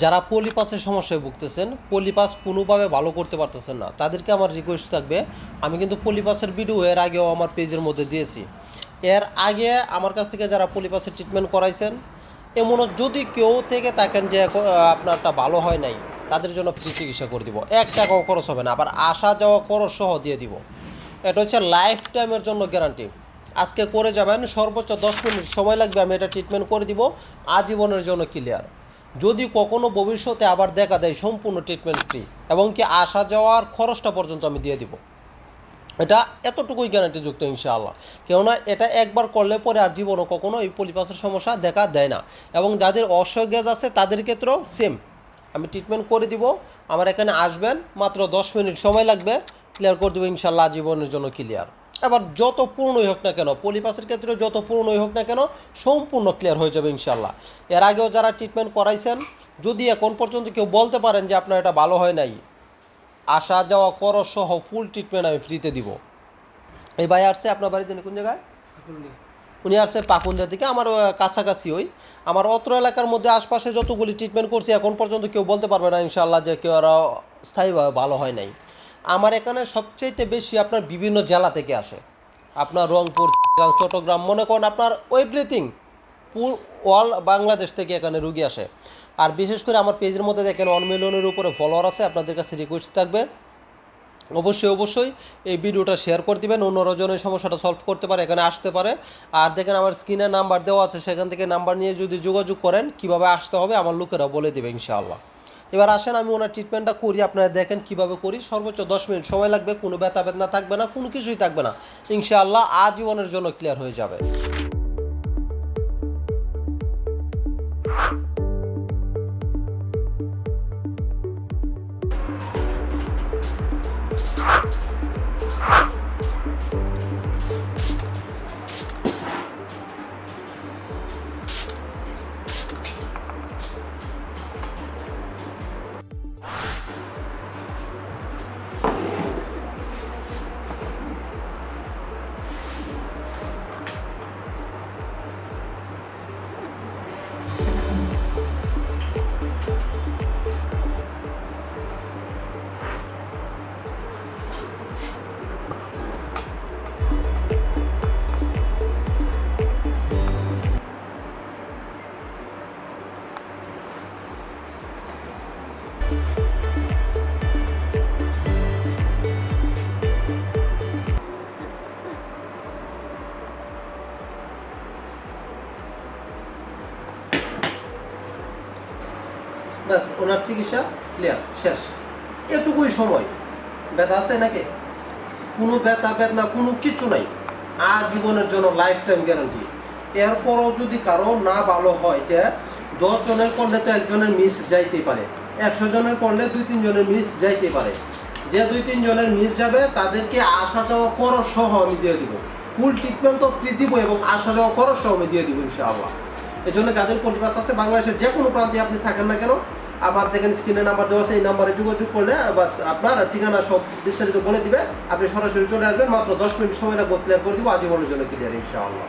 যারা পলিপাসের সমস্যায় ভুগতেছেন, পলিপাস কোনোভাবে ভালো করতে পারতেছেন না, তাদেরকে আমার রিকোয়েস্ট থাকবে, আমি কিন্তু পলিপাসের ভিডিও এর আগেও আমার পেজের মধ্যে দিয়েছি। এর আগে আমার কাছ থেকে যারা পলিপাসের ট্রিটমেন্ট করাইছেন এমনও যদি কেউ থেকে থাকেন যে আপনারটা ভালো হয় নাই, তাদের জন্য ফ্রি চিকিৎসা করে দিব। এক টাকাও খরচ হবে না, আবার আসা যাওয়া খরচ সহ দিয়ে দিব। এটা হচ্ছে লাইফ টাইমের জন্য গ্যারান্টি আজকে করে যাবেন, সর্বোচ্চ দশ মিনিট সময় লাগবে, আমি এটা ট্রিটমেন্ট করে দিব, আজীবনের জন্য ক্লিয়ার যদি কখনো ভবিষ্যতে আবার দেখা দেয় সম্পূর্ণ ট্রিটমেন্ট ফ্রি এবং কি আসা যাওয়ার খরচটা পর্যন্ত আমি দিয়ে দিব। এটা এতটুকুই গ্যারান্টিযুক্ত ইনশাআল্লাহ। কেননা এটা একবার করলে পরে আর জীবনও কখনো এই পলিপাসের সমস্যা দেখা দেয় না। এবং যাদের অসহ গ্যাস আছে, তাদের ক্ষেত্রেও সেম আমি ট্রিটমেন্ট করে দিব, আমার এখানে আসবেন, মাত্র দশ মিনিট সময় লাগবে ক্লিয়ার করে দেবো ইনশাল্লাহ জীবনের জন্য ক্লিয়ার এবার যত পুরনোই হোক না কেন পলিপাসের ক্ষেত্রে যত পুরনোই হোক না কেন সম্পূর্ণ ক্লিয়ার হয়ে যাবে ইনশাল্লাহ এর আগেও যারা ট্রিটমেন্ট করাইছেন যদি এখন পর্যন্ত কেউ বলতে পারেন যে আপনার এটা ভালো হয় নাই আসা যাওয়া খরচ সহ ফুল ট্রিটমেন্ট আমি ফ্রিতে দিব। এই ভাই আসছে আপনার বাড়িতে কোন জায়গায়? উনি আসছে পাকুন্দা থেকে আমার কাছাকাছি ওই। আমার অত্র এলাকার মধ্যে আশপাশে যতগুলি ট্রিটমেন্ট করছি এখন পর্যন্ত কেউ বলতে পারবে না ইনশাল্লাহ যে কেউ আর স্থায়ীভাবে ভালো হয় নাই। আমার এখানে সবচেয়ে বেশি আপনার বিভিন্ন জেলা থেকে আসে। আপনার রংপুর চট্টগ্রাম, মনে করেন আপনার এভরিথিং অল বাংলাদেশ থেকে এখানে রুগী আসে। আর বিশেষ করে আমার পেজের মধ্যে দেখেন ওয়ান মিলিয়নের উপরে ফলোয়ার আছে, আপনাদের কাছে রিকোয়েস্ট থাকবে। অবশ্যই অবশ্যই এই ভিডিওটা শেয়ার করে দিবেন, অন্যরা যেন এই সমস্যাটা সলভ করতে পারে, এখানে আসতে পারে। আর দেখেন আমার স্ক্রিনে নাম্বার দেওয়া আছে, সেখান থেকে নাম্বার নিয়ে যদি যোগাযোগ করেন, কীভাবে আসতে হবে, আমার লোকেরা বলে দেবে, ইনশাআল্লাহ। এবার আসেন, আমি ওনার ট্রিটমেন্টটা করি, আপনারা দেখেন কীভাবে করি। সর্বোচ্চ দশ মিনিট সময় লাগবে, কোনো ব্যথা বেদনা থাকবে না, কোনো কিছুই থাকবে না। ইনশাআল্লাহ আজীবনের জন্য ক্লিয়ার হয়ে যাবে। ব্যাস, ওনার চিকিৎসা ক্লিয়ার শেষ। এটুকুই সময়। ব্যথা আছে নাকি? কোনো ব্যথা, বেদনা, কোনো কিছু নাই। আজীবনের জন্য লাইফ টাইম গ্যারান্টি এরপরও যদি কারও না ভালো হয় যে দশ জনের করলে তো একজনের মিস যাইতেই পারে। একশো জনের করলে দুই তিন জনের মিস যাইতে পারে। যে দুই তিন জনের মিস যাবে, তাদেরকে আসা যাওয়া খরচ সহ আমি দিয়ে দিব। ফুল ট্রিটমেন্ট তো ফ্রি দিব এবং আসা যাওয়া খরচ সহ আমি দিয়ে দিব ইনশাআল্লাহ। এই জন্য যাদের পরিবাস আছে, বাংলাদেশের যে কোনো প্রান্তে আপনি থাকেন না কেন, আবার দেখেন স্ক্রিনে নাম্বার দেওয়া আছে, এই নাম্বারে যোগাযোগ করলে, বাস আপনার ঠিকানা সব বিস্তারিত বলে দিবে। আপনি সরাসরি চলে আসবেন, মাত্র দশ মিনিট সময় লাগবে ক্লিয়ার করে দিব, আজীবনের জন্য ক্লিয়ার ইনশাআল্লাহ।